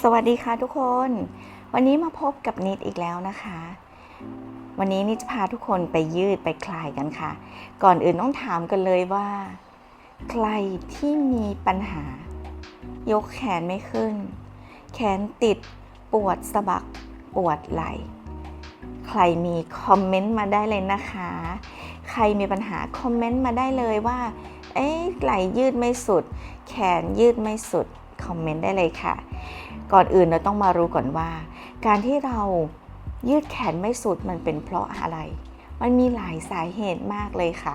สวัสดีค่ะทุกคน วันนี้มาพบกับนิดอีกแล้วนะคะ วันนี้นิดจะพาทุกคนไปยืดไปคลายกันค่ะ ก่อนอื่นต้องถามกันเลยว่า ใครที่มีปัญหา ยกแขนไม่ขึ้น แขนติดปวดสะบักปวดไหล่ใครมีคอมเมนต์มาได้เลยนะคะ ใครมีปัญหาคอมเมนต์มาได้เลยว่า เอ๊ะไหล่ยืดไม่สุด แขนยืดไม่สุด คอมเมนต์ได้เลยค่ะ ก่อนอื่นเราต้องมารู้ก่อนว่า การที่เรายืดแขนไม่สุดมันเป็นเพราะอะไร มันมีหลายสาเหตุมากเลยค่ะ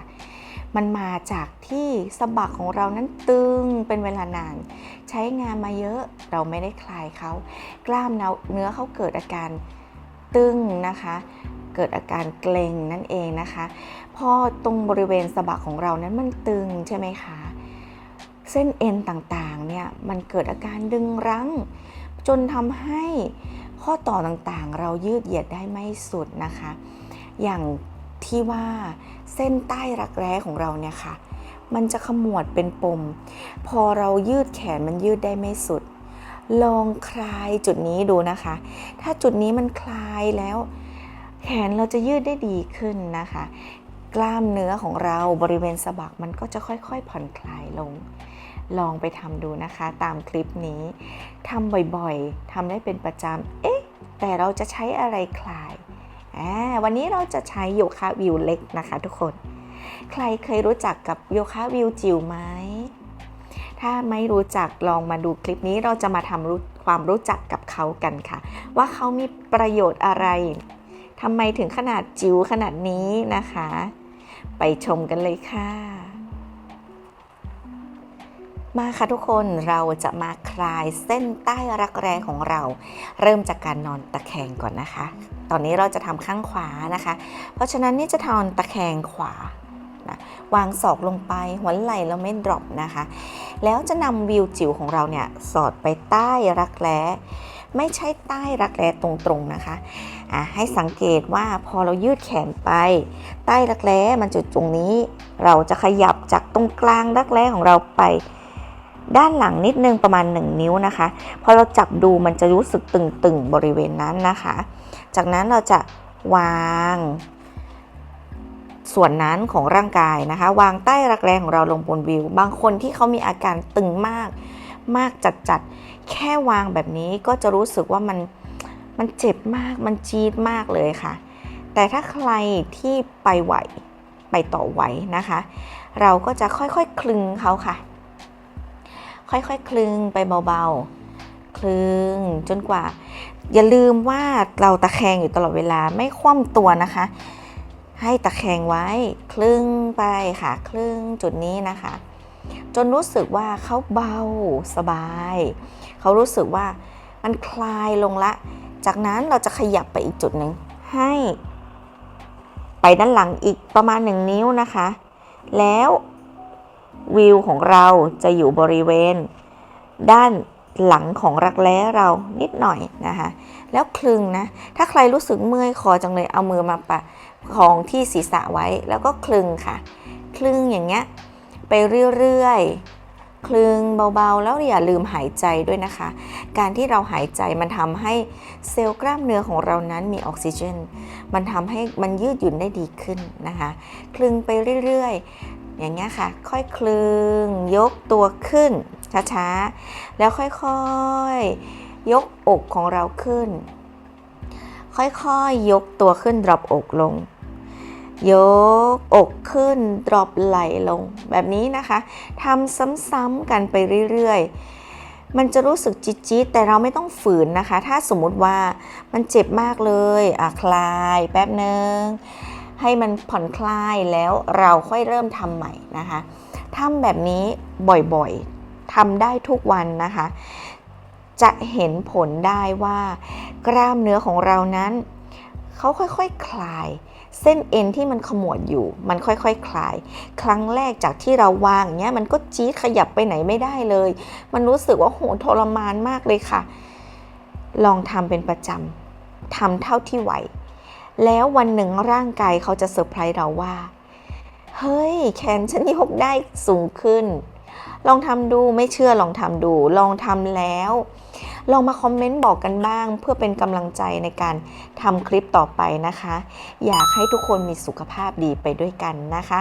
มันมาจากที่สะบักของเรานั้นตึงเป็นเวลานาน ใช้งานมาเยอะเราไม่ได้คลายเขากล้ามเนื้อเนื้อเขาเกิดอาการตึงนะคะเกิดอาการเกร็งนั่นเองนะคะ พอตรงบริเวณสะบักของเรานั้นมันตึงใช่ไหมคะ เส้นเอ็นต่างๆเนี่ยมันเกิดอาการดึงรั้ง จนทำให้ข้อต่อต่างๆ เรายืดเหยียดได้ไม่สุดนะคะ อย่างที่ว่าเส้นใต้รักแร้ของเราเนี่ยค่ะ มันจะขมวดเป็นปม พอเรายืดแขนมันยืดได้ไม่สุด ลองคลายจุดนี้ดูนะคะ ถ้าจุดนี้มันคลายแล้ว แขนเราจะยืดได้ดีขึ้นนะคะ กล้ามเนื้อของเราบริเวณสะบักมันก็จะค่อยๆผ่อนคลายลง ลองไปทำดูนะคะ ตามคลิปนี้ทำบ่อยๆทำได้เป็นประจำเอ๊ะ แต่เราจะใช้อะไรคลายอ่าวันนี้เราจะใช้โยคะวิวเล็กนะคะทุกคน ใครเคยรู้จักกับโยคะวิวจิ๋วไหมถ้าไม่รู้จักลองมาดูคลิปนี้เราจะมาทำความรู้จักกับเขากันค่ะ ว่าเขามีประโยชน์อะไรทำไมถึงขนาดจิ๋วขนาดนี้นะคะ ไปชมกันเลยค่ะ มาค่ะทุกคนเราจะมาคลายเส้นใต้รักแร้ของเรา เริ่มจากการนอนตะแคงก่อนนะคะ ตอนนี้เราจะทำข้างขวานะคะ เพราะฉะนั้นนี่จะทอนตะแคงขวา นะวางศอกลงไปหัวไหล่เราไม่ดรอปนะคะ แล้วจะนำวิวจิ๋วของเราเนี่ยสอดไปใต้รักแร้ไม่ใช่ใต้รักแร้ตรงๆนะคะอะให้สังเกตว่าพอเรายืดแขนไป ใต้รักแร้มันจุดตรงนี้ เราจะขยับจากตรงกลางรักแร้ของเราไป ด้านหลังนิดนึงประมาณ 1 นิ้วนะคะ พอเราจับดูมันจะรู้สึกตึงๆบริเวณนั้นนะคะ จากนั้นเราจะวาง ส่วนนั้นของร่างกายนะคะ วางใต้รักแร้ของเราลงบนวิว บางคนที่เขามีอาการตึงมาก มากจัดๆ แค่วางแบบนี้ก็จะรู้สึกว่ามันมันเจ็บมากมันจี๊ดมากเลยค่ะ แต่ถ้าใครที่ไปไหวไปต่อไหวนะคะ เราก็จะค่อยๆคลึงเขาค่ะ ค่อยๆคลึงไปเบาๆ คลึงจนกว่า อย่าลืมว่าเราตะแคงอยู่ตลอดเวลาไม่คว่ำตัวนะคะ ให้ตะแคงไว้คลึงไปค่ะ คลึงจุดนี้นะคะ จนรู้สึกว่าเขาเบาสบาย เขารู้สึกว่ามันคลายลงละ จากนั้นเราจะขยับไปอีกจุดหนึ่งให้ ไปด้านหลังอีกประมาณหนึ่งนิ้วนะคะ แล้ววิวของเราจะอยู่บริเวณ ด้าน หลังของรักแร้เรานิดหน่อยนะคะ แล้วคลึงนะ ถ้าใครรู้สึกเมื่อยคอจังเลยเอามือมาปะของที่ศีรษะไว้ แล้วก็คลึงค่ะ คลึงอย่างเงี้ยไปเรื่อยๆ คลึงเบาๆ แล้วอย่าลืมหายใจด้วยนะคะ การที่เราหายใจมันทำให้เซลล์กล้ามเนื้อของเรานั้นมีออกซิเจน มันทำให้มันยืดหยุ่นได้ดีขึ้นนะคะ คลึงไปเรื่อยๆ อย่างเงี้ยค่ะ ค่อยคลึงยกตัวขึ้น ช้าๆ แล้วค่อยๆ ยกอกของเราขึ้น ค่อยๆ ยกตัวขึ้นดรอปอกลง ยกอกขึ้นดรอปไหลลงแบบนี้นะคะทำซ้ำๆกันไปเรื่อยๆมันจะรู้สึกจี๊ดๆแต่เราไม่ต้องฝืนนะคะ ถ้าสมมุติว่ามันเจ็บมากเลยอะคลายแป๊บหนึ่งให้มันผ่อนคลายแล้วเราค่อยเริ่มทำใหม่นะคะทำแบบนี้บ่อยๆ ทำได้ทุกวันนะคะ จะเห็นผลได้ว่ากล้ามเนื้อของเรานั้นเขาค่อยๆคคลาย เส้นเอ็นที่มันขมวดอยู่ มันค่อยๆคคลาย ครั้งแรกจากที่เราวางเงี้ยมันก็จี๊ดขยับไปไหนไม่ได้เลย มันรู้สึกว่าโหทรมานมากเลยค่ะ ลองทำเป็นประจำทำเท่าที่ไหว แล้ววันหนึ่งร่างกายเขาจะเซอร์ไพรส์เราว่า เฮ้ย แขนฉันยกได้สูงขึ้น ลองทำดูไม่เชื่อลองทำดู ลองทำแล้ว ลองมาคอมเมนต์บอกกันบ้าง เพื่อเป็นกำลังใจในการทำคลิปต่อไปนะคะ อยากให้ทุกคนมีสุขภาพดีไปด้วยกันนะคะ